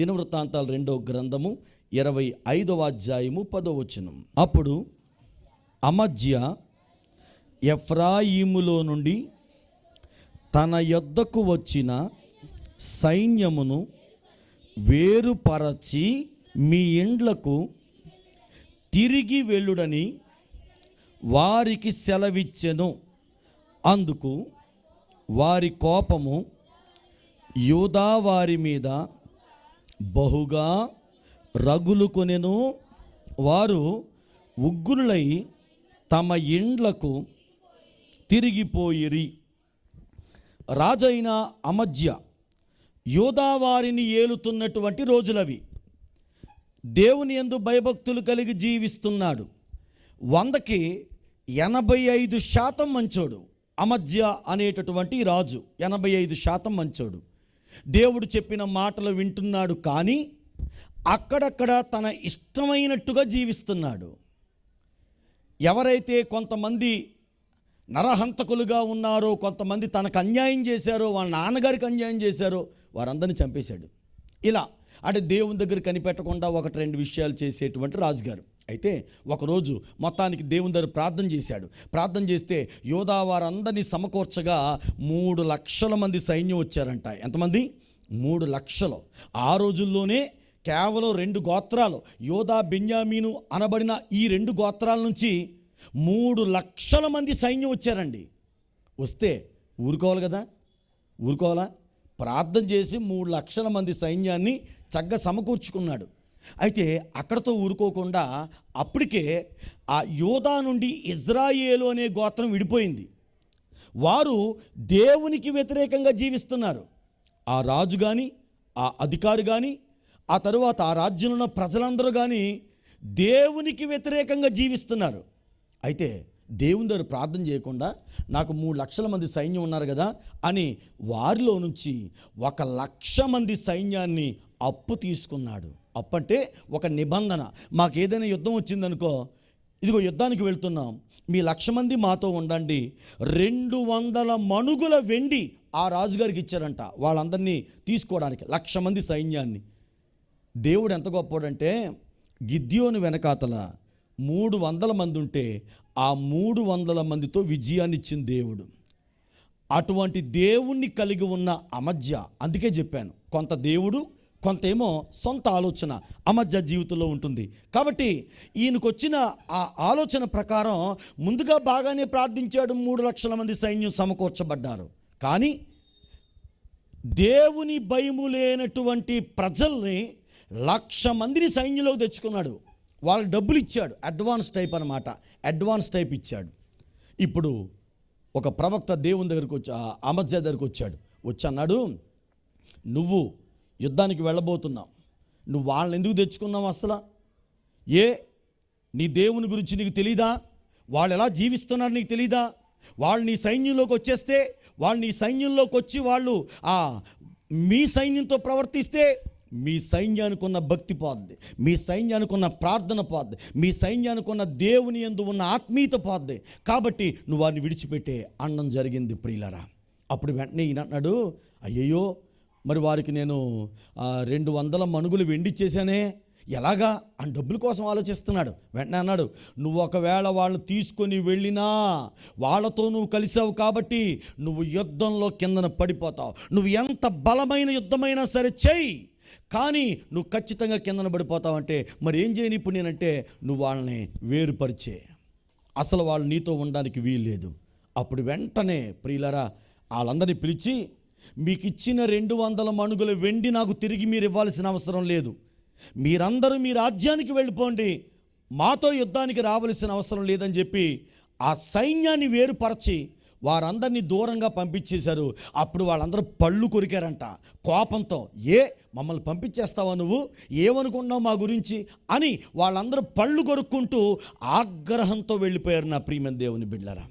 దినవృత్తాంతాలు రెండో గ్రంథము ఇరవై ఐదవ అధ్యాయము పదో వచనం. అప్పుడు అమధ్య ఎఫ్రాయిములో నుండి తన యొద్దకు వచ్చిన సైన్యమును వేరుపరచి మీ ఇండ్లకు తిరిగి వెళ్ళుడని వారికి సెలవిచ్చెను. అందుకు వారి కోపము యూదా వారి మీద బహుగా రగులు కొనెను. వారు ఉగ్రులై తమ ఇండ్లకు తిరిగిపోయిరి. రాజైన అమధ్య యోధావారిని ఏలుతున్నటువంటి రోజులవి. దేవుని యందు భయభక్తులు కలిగి జీవిస్తున్నాడు. వందకి ఎనభై ఐదు శాతం మంచోడు అమధ్య అనేటటువంటి రాజు. ఎనభై ఐదు శాతం మంచోడు. దేవుడు చెప్పిన మాటలు వింటున్నాడు కానీ అక్కడక్కడ తన ఇష్టమైనట్టుగా జీవిస్తున్నాడు. ఎవరైతే కొంతమంది నరహంతకులుగా ఉన్నారో కొంతమంది తనకు అన్యాయం చేశారో వాళ్ళ నాన్నగారికి అన్యాయం చేశారో వారందరిని చంపేశాడు. ఇలా అంటే దేవుని దగ్గర కనిపెట్టకుండా ఒకటి రెండు విషయాలు చేసేటువంటి రాజుగారు. అయితే ఒకరోజు మొత్తానికి దేవుని దగ్గర ప్రార్థన చేశాడు. ప్రార్థన చేస్తే యోధా వారందరినీ సమకూర్చగా మూడు లక్షల మంది సైన్యం వచ్చారంట. ఎంతమంది? మూడు లక్షలు. ఆ రోజుల్లోనే కేవలం రెండు గోత్రాలు యోధా బెన్యామీను అనబడిన ఈ రెండు గోత్రాల నుంచి మూడు లక్షల మంది సైన్యం వచ్చారండి. వస్తే ఊరుకోవాలి కదా? ఊరుకోవాలా? ప్రార్థన చేసి మూడు లక్షల మంది సైన్యాన్ని చక్కగా సమకూర్చుకున్నాడు. అయితే అక్కడతో ఊరుకోకుండా అప్పటికే ఆ యోధా నుండి ఇజ్రాయేలు అనే గోత్రం విడిపోయింది. వారు దేవునికి వ్యతిరేకంగా జీవిస్తున్నారు. ఆ రాజు కానీ ఆ అధికారి కానీ ఆ తరువాత ఆ రాజ్యంలో ఉన్న ప్రజలందరూ కానీ దేవునికి వ్యతిరేకంగా జీవిస్తున్నారు. అయితే దేవుని దగ్గర ప్రార్థన చేయకుండా నాకు మూడు లక్షల మంది సైన్యం ఉన్నారు కదా అని వారిలో నుంచి ఒక లక్ష మంది సైన్యాన్ని అప్పు తీసుకున్నాడు. అప్పు అంటే ఒక నిబంధన. మాకు ఏదైనా యుద్ధం వచ్చిందనుకో ఇదిగో యుద్ధానికి వెళ్తున్నాం. మీ లక్ష మంది మాతో ఉండండి. రెండు వందల మణుగుల వెండి ఆ రాజుగారికి ఇచ్చారంట వాళ్ళందరినీ తీసుకోవడానికి లక్ష మంది సైన్యాన్ని. దేవుడు ఎంత గొప్పోడంటే గిద్యోని వెనకాతల మూడు వందల మంది ఉంటే ఆ మూడు వందల మందితో విజయాన్ని ఇచ్చిన దేవుడు. అటువంటి దేవుణ్ణి కలిగి ఉన్న అమధ్య అందుకే చెప్పాను కొంత దేవుడు కొంత ఏమో సొంత ఆలోచన అమధ్య జీవితంలో ఉంటుంది. కాబట్టి ఈయనకు వచ్చిన ఆ ఆలోచన ప్రకారం ముందుగా బాగానే ప్రార్థించాడు మూడు లక్షల మంది సైన్యం సమకూర్చబడ్డారు. కానీ దేవుని భయము లేనటువంటి ప్రజల్ని లక్ష మందిని సైన్యంలోకి తెచ్చుకున్నాడు. వాళ్ళకి డబ్బులు ఇచ్చాడు. అడ్వాన్స్ టైప్ అనమాట అడ్వాన్స్ టైప్ ఇచ్చాడు. ఇప్పుడు ఒక ప్రవక్త దేవుని దగ్గరికి వచ్చి ఆ అమధ్య దగ్గరికి వచ్చాడు. వచ్చి అన్నాడు నువ్వు యుద్ధానికి వెళ్ళబోతున్నావు. నువ్వు వాళ్ళని ఎందుకు తెచ్చుకున్నావు అసలు? ఏ నీ దేవుని గురించి నీకు తెలీదా? వాళ్ళు ఎలా జీవిస్తున్నారు నీకు తెలీదా? వాళ్ళు నీ సైన్యంలోకి వచ్చేస్తే వాళ్ళు నీ సైన్యంలోకి వచ్చి వాళ్ళు ఆ మీ సైన్యంతో ప్రవర్తిస్తే మీ సైన్యానికి ఉన్న భక్తి పోద్ది. మీ సైన్యానికి ఉన్న ప్రార్థన పోద్ది. మీ సైన్యానికి ఉన్న దేవుని ఎందు ఉన్న ఆత్మీయత పోద్ది. కాబట్టి నువ్వు వారిని విడిచిపెట్టే అన్నం జరిగింది ప్రియులరా. అప్పుడు వెంటనే ఈయన అన్నాడు అయ్యయ్యో మరి వారికి నేను రెండు వందల మనుగులు వెండిచ్చేసానే ఎలాగా? అని డబ్బుల కోసం ఆలోచిస్తున్నాడు. వెంటనే అన్నాడు నువ్వు ఒకవేళ వాళ్ళు తీసుకొని వెళ్ళినా వాళ్ళతో నువ్వు కలిసావు కాబట్టి నువ్వు యుద్ధంలో కిందన పడిపోతావు. నువ్వు ఎంత బలమైన యుద్ధమైనా సరే చెయ్యి. కానీ నువ్వు ఖచ్చితంగా కిందన పడిపోతావంటే మరి ఏం చేయని ఇప్పుడు నేనంటే నువ్వు వాళ్ళని వేరుపరిచే. అసలు వాళ్ళు నీతో ఉండడానికి వీల్లేదు. అప్పుడు వెంటనే ప్రియులరా వాళ్ళందరినీ పిలిచి మీకు ఇచ్చిన రెండు వందల మణుగుల వెండి నాకు తిరిగి మీరు ఇవ్వాల్సిన అవసరం లేదు. మీరందరూ మీ రాజ్యానికి వెళ్ళిపోండి. మాతో యుద్ధానికి రావలసిన అవసరం లేదని చెప్పి ఆ సైన్యాన్ని వేరుపరచి వారందరినీ దూరంగా పంపించేశారు. అప్పుడు వాళ్ళందరూ పళ్ళు కొరికారంట. కోపంతో ఏ మమ్మల్ని పంపించేస్తావా నువ్వు? ఏమనుకున్నావు మా గురించి? అని వాళ్ళందరూ పళ్ళు కొరుక్కుంటూ ఆగ్రహంతో వెళ్ళిపోయారు నా ప్రియమైన దేవుని బిడ్డరా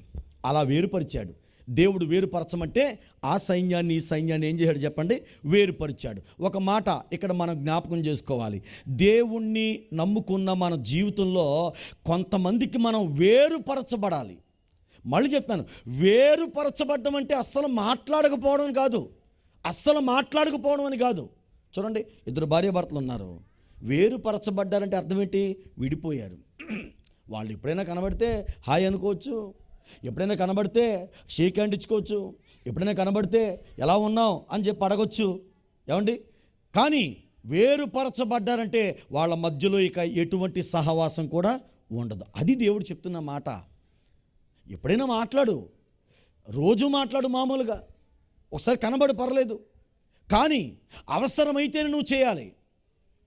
అలా వేరుపరిచాడు. దేవుడు వేరుపరచమంటే ఆ సైన్యాన్ని ఈ సైన్యాన్ని ఏం చేశాడు చెప్పండి? వేరుపరిచాడు. ఒక మాట ఇక్కడ మనం జ్ఞాపకం చేసుకోవాలి. దేవుణ్ణి నమ్ముకున్న మన జీవితంలో కొంతమందికి మనం వేరుపరచబడాలి. మళ్ళీ చెప్తాను వేరుపరచబడ్డం అంటే అస్సలు మాట్లాడకపోవడం కాదు. అస్సలు మాట్లాడకపోవడం అని కాదు. చూడండి ఇద్దరు భార్యాభర్తలు ఉన్నారు. వేరుపరచబడ్డారంటే అర్థం ఏంటి? విడిపోయారు. వాళ్ళు ఎప్పుడైనా కనబడితే హాయ్ అనుకోవచ్చు ఎప్పుడైనా కనబడితే షేక్ హ్యాండ్ ఇచ్చుకోవచ్చు ఎప్పుడైనా కనబడితే ఎలా ఉన్నావు అని చెప్పి అడగొచ్చు. ఏమండి? కానీ వేరుపరచబడ్డారంటే వాళ్ళ మధ్యలో ఇక ఎటువంటి సహవాసం కూడా ఉండదు. అది దేవుడు చెప్తున్న మాట. ఎప్పుడైనా మాట్లాడు. రోజు మాట్లాడు మామూలుగా. ఒకసారి కనబడి పర్లేదు. కానీ అవసరమైతేనే నువ్వు చేయాలి.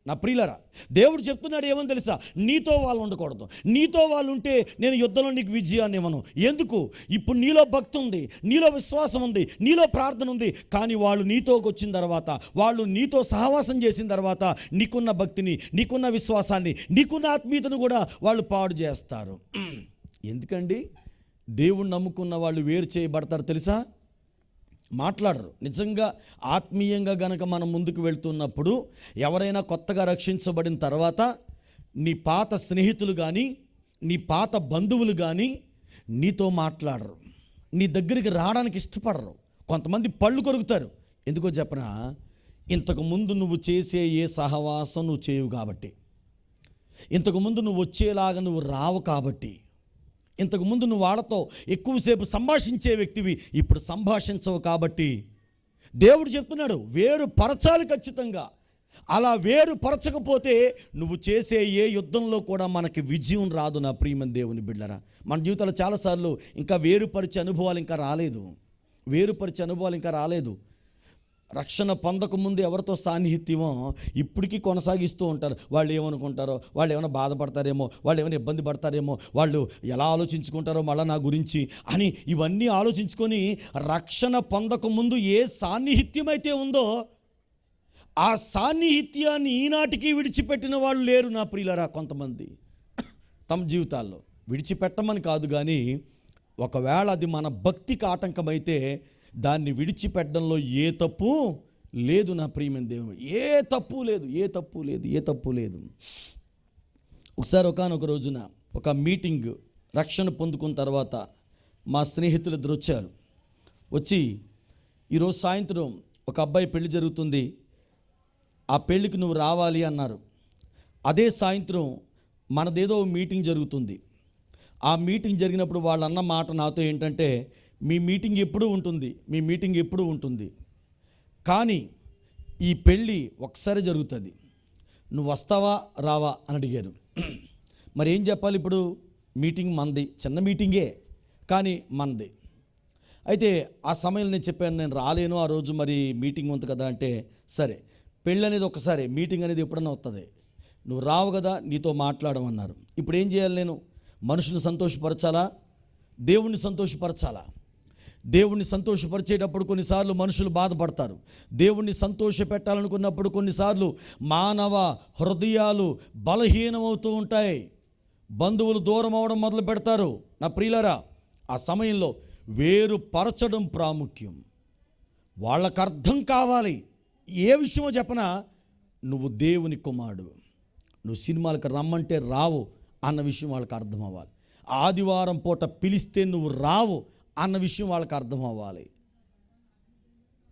నా ప్రియులరా దేవుడు చెప్తున్నాడు ఏమని తెలుసా? నీతో వాళ్ళు ఉండకూడదు. నీతో వాళ్ళు ఉంటే నేను యుద్ధంలో నీకు విజయాన్ని ఇవ్వను. ఎందుకు? ఇప్పుడు నీలో భక్తి ఉంది నీలో విశ్వాసం ఉంది నీలో ప్రార్థన ఉంది. కానీ వాళ్ళు నీతోకి వచ్చిన తర్వాత వాళ్ళు నీతో సహవాసం చేసిన తర్వాత నీకున్న భక్తిని నీకున్న విశ్వాసాన్ని నీకున్న ఆత్మీయతను కూడా వాళ్ళు పాడు చేస్తారు. ఎందుకండి? దేవుణ్ణి నమ్ముకున్న వాళ్ళు వేరు చేయబడతారు తెలుసా? మాట్లాడరు. నిజంగా ఆత్మీయంగా గనక మనం ముందుకు వెళ్తున్నప్పుడు ఎవరైనా కొత్తగా రక్షించబడిన తర్వాత నీ పాత స్నేహితులు కానీ నీ పాత బంధువులు కానీ నీతో మాట్లాడరు. నీ దగ్గరికి రావడానికి ఇష్టపడరు. కొంతమంది పళ్ళు కొరుకుతారు. ఎందుకో చెప్పనా? ఇంతకు ముందు నువ్వు చేసే ఏ సహవాసం నువ్వు చేయవు కాబట్టి. ఇంతకుముందు నువ్వు వచ్చేలాగా నువ్వు రావు కాబట్టి. ఇంతకుముందు నువ్వు వాళ్ళతో ఎక్కువసేపు సంభాషించే వ్యక్తివి ఇప్పుడు సంభాషించవు కాబట్టి. దేవుడు చెప్తున్నాడు వేరు పరచాలి ఖచ్చితంగా. అలా వేరు పరచకపోతే నువ్వు చేసే ఏ యుద్ధంలో కూడా మనకి విజయం రాదు నా ప్రియమని దేవుని బిడ్డరా. మన జీవితంలో చాలాసార్లు ఇంకా వేరుపరిచే అనుభవాలు ఇంకా రాలేదు. వేరుపరిచే అనుభవాలు ఇంకా రాలేదు. రక్షణ పొందక ముందు ఎవరితో సాన్నిహిత్యమో ఇప్పటికీ కొనసాగిస్తూ ఉంటారు. వాళ్ళు ఏమనుకుంటారో వాళ్ళు ఏమైనా బాధపడతారేమో వాళ్ళు ఏమైనా ఇబ్బంది పడతారేమో వాళ్ళు ఎలా ఆలోచించుకుంటారో మళ్ళీ నా గురించి అని ఇవన్నీ ఆలోచించుకొని రక్షణ పొందక ముందు ఏ సాన్నిహిత్యం అయితే ఉందో ఆ సాన్నిహిత్యాన్ని ఈనాటికి విడిచిపెట్టిన వాళ్ళు లేరు నా ప్రియులరా కొంతమంది. తమ జీవితాల్లో విడిచిపెట్టమని కాదు కానీ ఒకవేళ అది మన భక్తికి ఆటంకమైతే దాన్ని విడిచిపెట్టడంలో ఏ తప్పు లేదు నా ప్రియమైన దేవుడు. ఏ తప్పు లేదు ఏ తప్పు లేదు ఏ తప్పు లేదు. ఒకసారి ఒకనొక రోజున ఒక మీటింగ్ రక్షణ పొందుకున్న తర్వాత మా స్నేహితులు ఇద్దరు వచ్చారు. వచ్చి ఈరోజు సాయంత్రం ఒక అబ్బాయి పెళ్ళి జరుగుతుంది. ఆ పెళ్ళికి నువ్వు రావాలి అన్నారు. అదే సాయంత్రం మనదేదో మీటింగ్ జరుగుతుంది. ఆ మీటింగ్ జరిగినప్పుడు వాళ్ళు అన్న మాట నాతో ఏంటంటే మీ మీటింగ్ ఎప్పుడూ ఉంటుంది మీ మీటింగ్ ఎప్పుడూ ఉంటుంది. కానీ ఈ పెళ్ళి ఒకసారి జరుగుతుంది. నువ్వు వస్తావా రావా అని అడిగారు. మరి ఏం చెప్పాలి ఇప్పుడు? మీటింగ్ మంది చిన్న మీటింగే కానీ మంది. అయితే ఆ సమయంలో నేను చెప్పాను నేను రాలేను ఆ రోజు మరి మీటింగ్ ఉంది కదా అంటే సరే పెళ్ళి అనేది ఒకసారి మీటింగ్ అనేది ఎప్పుడన్నా వస్తుంది నువ్వు రావు కదా నీతో మాట్లాడమన్నారు. ఇప్పుడు ఏం చేయాలి నేను? మనుషుని సంతోషపరచాలా? దేవుణ్ణి సంతోషపరచాలా? దేవుణ్ణి సంతోషపరిచేటప్పుడు కొన్నిసార్లు మనుషులు బాధపడతారు. దేవుణ్ణి సంతోష పెట్టాలనుకున్నప్పుడు కొన్నిసార్లు మానవ హృదయాలు బలహీనమవుతూ ఉంటాయి. బంధువులు దూరం అవడం మొదలు పెడతారు. నా ప్రియులరా ఆ సమయంలో వేరు పరచడం ప్రాముఖ్యం. వాళ్ళకు అర్థం కావాలి. ఏ విషయమో చెప్పనా నువ్వు దేవుని కుమారుడు. నువ్వు సినిమాలకు రమ్మంటే రావు అన్న విషయం వాళ్ళకి అర్థం అవ్వాలి. ఆదివారం పూట పిలిస్తే నువ్వు రావు అన్న విషయం వాళ్ళకి అర్థం అవ్వాలి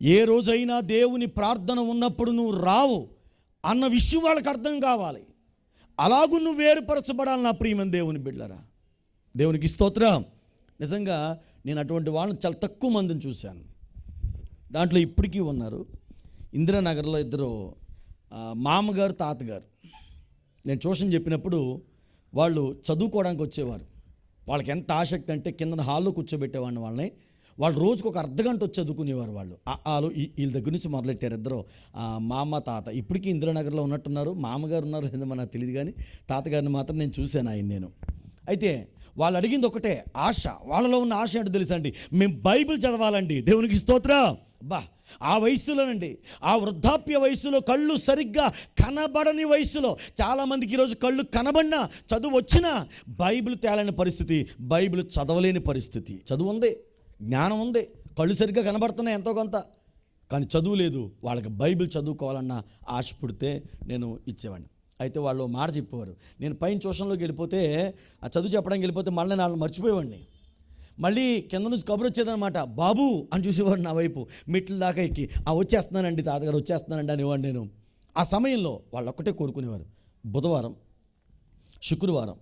ఏ రోజైనా దేవుని ప్రార్థన ఉన్నప్పుడు నువ్వు రావు అన్న విషయం వాళ్ళకి అర్థం కావాలి. అలాగూ నువ్వు వేరుపరచబడాలి నా ప్రియమైన దేవుని బిడ్డరా దేవునికి స్తోత్రం. నిజంగా నేను అటువంటి వాళ్ళని చాలా తక్కువ మందిని చూశాను. దాంట్లో ఇప్పటికీ ఉన్నారు. ఇందిరానగర్లో ఇద్దరు మామగారు తాతగారు. నేను ట్యూషన్ చెప్పినప్పుడు వాళ్ళు చదువుకోవడానికి వచ్చేవారు. వాళ్ళకి ఎంత ఆసక్తి అంటే కింద హాల్లో కూర్చోబెట్టేవాడిని వాళ్ళని. వాళ్ళు రోజుకు ఒక అర్ధగంట వచ్చి చదువుకునేవారు వాళ్ళు. వాళ్ళు వీళ్ళ దగ్గర నుంచి మొదలెట్టారు ఇద్దరు. మామ తాత. ఇప్పటికీ ఇందిరానగర్లో ఉన్నట్టున్నారు. మామగారు ఉన్నారు లేదో మనకు తెలియదు కానీ తాతగారిని మాత్రం నేను చూశాను ఆయన నేను. అయితే వాళ్ళు అడిగింది ఒకటే ఆశ. వాళ్ళలో ఉన్న ఆశ ఏంటో తెలుసా అండి? మేము బైబిల్ చదవాలండి. దేవునికి స్తోత్రం. బా ఆ వయసులోనండి ఆ వృద్ధాప్య వయసులో కళ్ళు సరిగ్గా కనబడని వయసులో చాలామందికి ఈరోజు కళ్ళు కనబడినా చదువు వచ్చినా బైబిల్ తేలని పరిస్థితి బైబిల్ చదవలేని పరిస్థితి. చదువు ఉంది జ్ఞానం ఉంది కళ్ళు సరిగ్గా కనబడుతున్నాయి ఎంతో కొంత. కానీ చదువు లేదు వాళ్ళకి బైబిల్ చదువుకోవాలన్న ఆశ పుడితే నేను ఇచ్చేవాడిని. అయితే వాళ్ళు మాట చెప్పేవారు నేను పైన ట్యూషన్లోకి వెళ్ళిపోతే ఆ చదువు చెప్పడానికి వెళ్ళిపోతే మళ్ళీ వాళ్ళు మర్చిపోయేవాడిని. మళ్ళీ కింద నుంచి కబురు వచ్చేదనమాట బాబు అని చూసేవాడు నా వైపు. మెట్ల దాకా ఎక్కి ఆ వచ్చేస్తున్నానండి తాతగారు వచ్చేస్తున్నానండి అనేవాడు నేను. ఆ సమయంలో వాళ్ళు ఒక్కటే కోరుకునేవారు. బుధవారం శుక్రవారం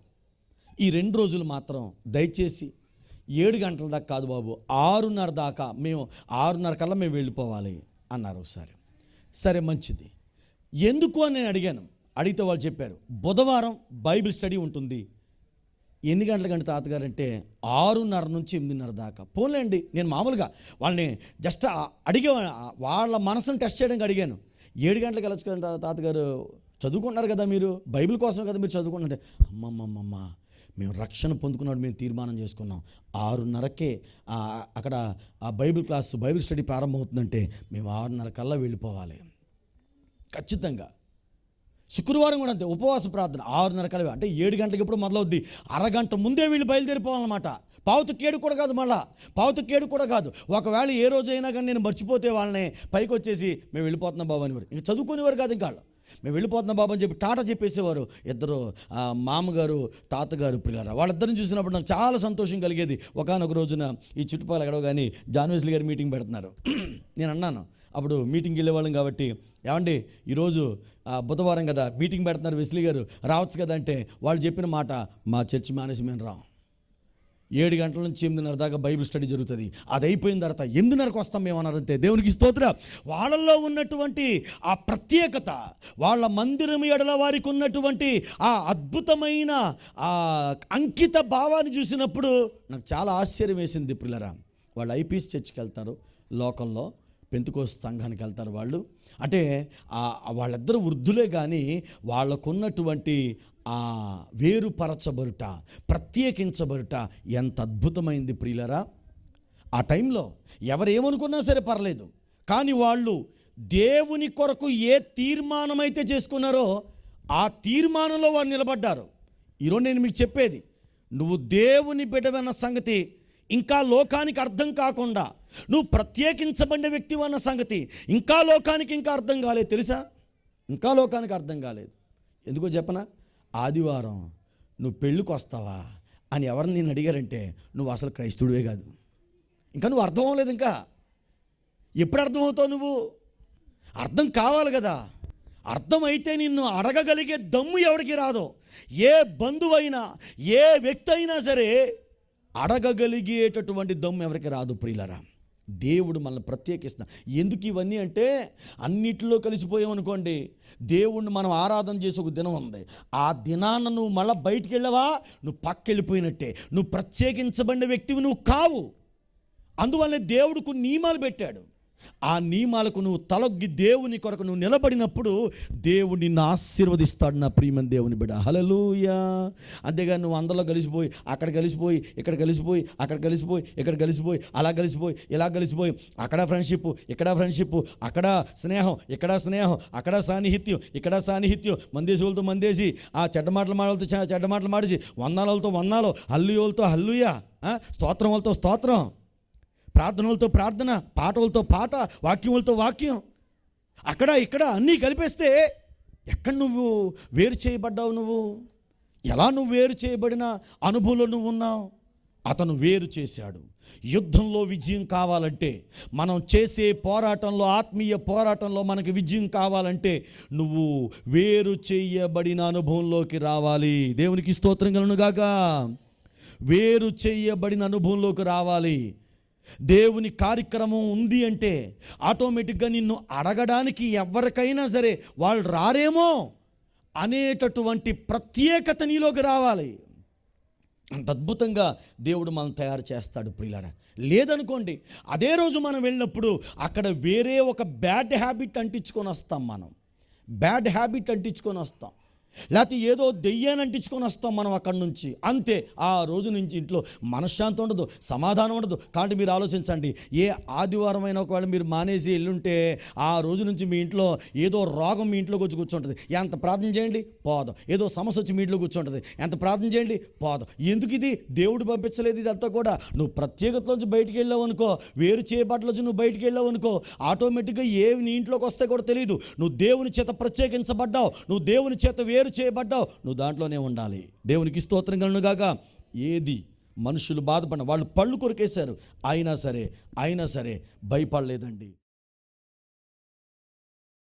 ఈ రెండు రోజులు మాత్రం దయచేసి ఏడు గంటల దాకా కాదు బాబు ఆరున్నర దాకా మేము ఆరున్నర కల్లా మేము వెళ్ళిపోవాలి అన్నారు ఒకసారి. సరే మంచిది. ఎందుకు అని నేను అడిగాను. అడిగితే వాళ్ళు చెప్పారు బుధవారం బైబిల్ స్టడీ ఉంటుంది ఎన్ని గంటలకంటే తాతగారు అంటే ఆరున్నర నుంచి ఎనిమిదిన్నర దాకా. పోలేండి నేను మామూలుగా వాళ్ళని జస్ట్ అడిగే వాళ్ళ మనసును టెస్ట్ చేయడానికి అడిగాను. ఏడు గంటలకు వెళ్ళచ్చు కదా తాతగారు? చదువుకుంటున్నారు కదా మీరు? బైబిల్ కోసం కదా మీరు చదువుకుంటుంటే అమ్మమ్మమ్మమ్మ మేము రక్షణ పొందుకున్నాడు మేము తీర్మానం చేసుకున్నాం. ఆరున్నరకే అక్కడ ఆ బైబిల్ క్లాస్ బైబిల్ స్టడీ ప్రారంభమవుతుందంటే మేము ఆరున్నర కల్లా వెళ్ళిపోవాలి. ఖచ్చితంగా. శుక్రవారం కూడా అంతే ఉపవాస ప్రార్థన ఆరున్నర కలవే. అంటే ఏడు గంటలకి ఎప్పుడు మొదలవుద్ది? అరగంట ముందే వీళ్ళు బయలుదేరిపోవాలన్నమాట. పావుతు కేడు కూడా కాదు మళ్ళా. పావుతు కేడు కూడా కాదు. ఒకవేళ ఏ రోజైనా కానీ నేను మర్చిపోతే వాళ్ళని పైకి వచ్చేసి మేము వెళ్ళిపోతున్నాం బాబు అనేవారు. ఇంకా చదువుకునేవారు కాదు ఇంకా మేము వెళ్ళిపోతున్నాం బాబు అని చెప్పి టాటా చెప్పేసేవారు. ఇద్దరు మామగారు తాతగారు పిల్లరా వాళ్ళిద్దరిని చూసినప్పుడు నాకు చాలా సంతోషం కలిగేది. ఒకనొక రోజున ఈ చుట్టుపక్కల ఎక్కడో కానీ జాన్ గారు మీటింగ్ పెడుతున్నారు. నేను అన్నాను అప్పుడు మీటింగ్కి వెళ్ళేవాళ్ళం కాబట్టి ఏమండి ఈరోజు బుధవారం కదా మీటింగ్ పెడుతున్నారు వెస్లీ గారు రావచ్చు కదా అంటే వాళ్ళు చెప్పిన మాట మా చర్చి మానేసి మేము రాం. ఏడు గంటల నుంచి ఎనిమిదిన్నర దాకా బైబిల్ స్టడీ జరుగుతుంది. అది అయిపోయిన తర్వాత ఎనిమిదిన్నరకు వస్తాం మేము అన్నారంతే దేవునికి స్తోత్ర. వాళ్ళలో ఉన్నటువంటి ఆ ప్రత్యేకత వాళ్ళ మందిరం ఎడల వారికి ఉన్నటువంటి ఆ అద్భుతమైన ఆ అంకిత భావాన్ని చూసినప్పుడు నాకు చాలా ఆశ్చర్యం వేసింది పిల్లరా వాళ్ళు ఐపీఎస్ చర్చికి వెళ్తారు లోకంలో పెంతుకోస్ సంఘానికి వెళ్తారు వాళ్ళు. అంటే వాళ్ళిద్దరు వృద్ధులే కానీ వాళ్ళకున్నటువంటి ఆ వేరుపరచబరుట ప్రత్యేకించబరుట ఎంత అద్భుతమైంది ప్రియులరా. ఆ టైంలో ఎవరేమనుకున్నా సరే పర్లేదు. కానీ వాళ్ళు దేవుని కొరకు ఏ తీర్మానమైతే చేసుకున్నారో ఆ తీర్మానంలో వారు నిలబడ్డారు. ఈరోజు నేను మీకు చెప్పేది నువ్వు దేవుని బిడ్డవన్న సంగతి ఇంకా లోకానికి అర్థం కాకుండా నువ్వు ప్రత్యేకించబడిన వ్యక్తి అన్న సంగతి ఇంకా లోకానికి ఇంకా అర్థం కాలేదు తెలుసా? ఇంకా లోకానికి అర్థం కాలేదు. ఎందుకో చెప్పనా? ఆదివారం నువ్వు పెళ్ళికి వస్తావా అని ఎవరిని నేను అడిగారంటే నువ్వు అసలు క్రైస్తవుడివే కాదు. ఇంకా నువ్వు అర్థం అవ్వలేదు ఇంకా. ఎప్పుడు అర్థమవుతావు నువ్వు? అర్థం కావాలి కదా. అర్థమైతే నిన్ను అడగగలిగే దమ్ము ఎవరికి రాదో ఏ బంధువైనా ఏ వ్యక్తి అయినా సరే అడగగలిగేటటువంటి దమ్ము ఎవరికి రాదు ప్రియులరా? దేవుడు మనల్ని ప్రత్యేకిస్తున్నా ఎందుకు ఇవన్నీ అంటే అన్నిటిలో కలిసిపోయామనుకోండి దేవుణ్ణి మనం ఆరాధన చేసే ఒక దినం ఉంది. ఆ దినాన నువ్వు మళ్ళీ బయటికి వెళ్ళవా? నువ్వు పక్కెళ్ళిపోయినట్టే. నువ్వు ప్రత్యేకించబడిన వ్యక్తివి నువ్వు కావు. అందువల్లే దేవుడు కొన్ని నియమాలు పెట్టాడు. ఆ నియమాలకు నువ్వు తలొగ్గి దేవుని కొరకు నువ్వు నిలబడినప్పుడు దేవుడు నిన్ను ఆశీర్వదిస్తాడు నా ప్రియమని దేవుని బిడ్డ హలలుయా అంతేగాని నువ్వు అందరిలో కలిసిపోయి అక్కడ కలిసిపోయి ఇక్కడ కలిసిపోయి అక్కడ కలిసిపోయి ఇక్కడ కలిసిపోయి అలా కలిసిపోయి ఇలా కలిసిపోయి అక్కడ ఫ్రెండ్షిప్ ఇక్కడ ఫ్రెండ్షిప్ అక్కడ స్నేహం ఇక్కడ స్నేహం అక్కడ సాన్నిహిత్యం ఇక్కడ సాన్నిహిత్యం మందేశులతో మందేసి ఆ చెడ్డ మాటలు మాటలతో చెడ్డ మాటలు మాడిసి వందాలతో వందాలు హల్లుయోలతో హల్లుయా. ఆ, స్తోత్రం వాళ్ళతో స్తోత్రం. ప్రార్థనలతో ప్రార్థన పాటలతో పాట వాక్యములతో వాక్యం. అక్కడ ఇక్కడ అన్నీ కలిపేస్తే ఎక్కడ నువ్వు వేరు చేయబడ్డావు నువ్వు? ఎలా నువ్వు వేరు చేయబడిన అనుభవంలో నువ్వు ఉన్నావు? అతను వేరు చేశాడు. యుద్ధంలో విజయం కావాలంటే మనం చేసే పోరాటంలో ఆత్మీయ పోరాటంలో మనకి విజయం కావాలంటే నువ్వు వేరు చేయబడిన అనుభవంలోకి రావాలి. దేవునికి స్తోత్రం గాక వేరు చేయబడిన అనుభవంలోకి రావాలి. దేవుని కార్యక్రమం ఉంది అంటే ఆటోమేటిక్గా నిన్ను అడగడానికి ఎవరికైనా సరే వాళ్ళు రారేమో అనేటటువంటి ప్రత్యేకత నీలోకి రావాలి. అంత అద్భుతంగా దేవుడు మనం తయారు చేస్తాడు ప్రియులారా. లేదనుకోండి అదే రోజు మనం వెళ్ళినప్పుడు అక్కడ వేరే ఒక బ్యాడ్ హ్యాబిట్ అంటించుకొని వస్తాం మనం. బ్యాడ్ హ్యాబిట్ అంటించుకొని వస్తాం. లేకపోతే ఏదో దెయ్యాన్ని అంటించుకొని వస్తాం మనం అక్కడి నుంచి. అంతే. ఆ రోజు నుంచి ఇంట్లో మనశ్శాంతి ఉండదు సమాధానం ఉండదు. కాబట్టి మీరు ఆలోచించండి. ఏ ఆదివారం అయినా ఒకవేళ మీరు మానేసి వెళ్ళుంటే ఆ రోజు నుంచి మీ ఇంట్లో ఏదో రోగం మీ ఇంట్లోకి వచ్చి కూర్చుంటుంది. ఎంత ప్రార్థన చేయండి? పోదాం. ఏదో సమస్య వచ్చి మీ ఇంట్లో కూర్చుంటుంది. ఎంత ప్రార్థన చేయండి? పోదాం. ఎందుకు ఇది? దేవుడు పంపించలేదు ఇదంతా కూడా. నువ్వు ప్రత్యేకతలోంచి బయటికి వెళ్ళావు అనుకో వేరు చేయబట్టలోంచి నువ్వు బయటికి వెళ్ళావు అనుకో ఆటోమేటిక్గా ఏవి నీ ఇంట్లోకి వస్తే కూడా తెలియదు నువ్వు దేవుని చేత ప్రత్యేకించబడ్డావు. నువ్వు దేవుని చేత వేరు చేయబడ్డావు. నువ్వు దాంట్లోనే ఉండాలి. దేవునికి స్తోత్రం కలుగుగాక ఏది మనుషులు బాధపడిన వాళ్ళు పళ్ళు కొరికేశారు. అయినా సరే అయినా సరే భయపడలేదండి.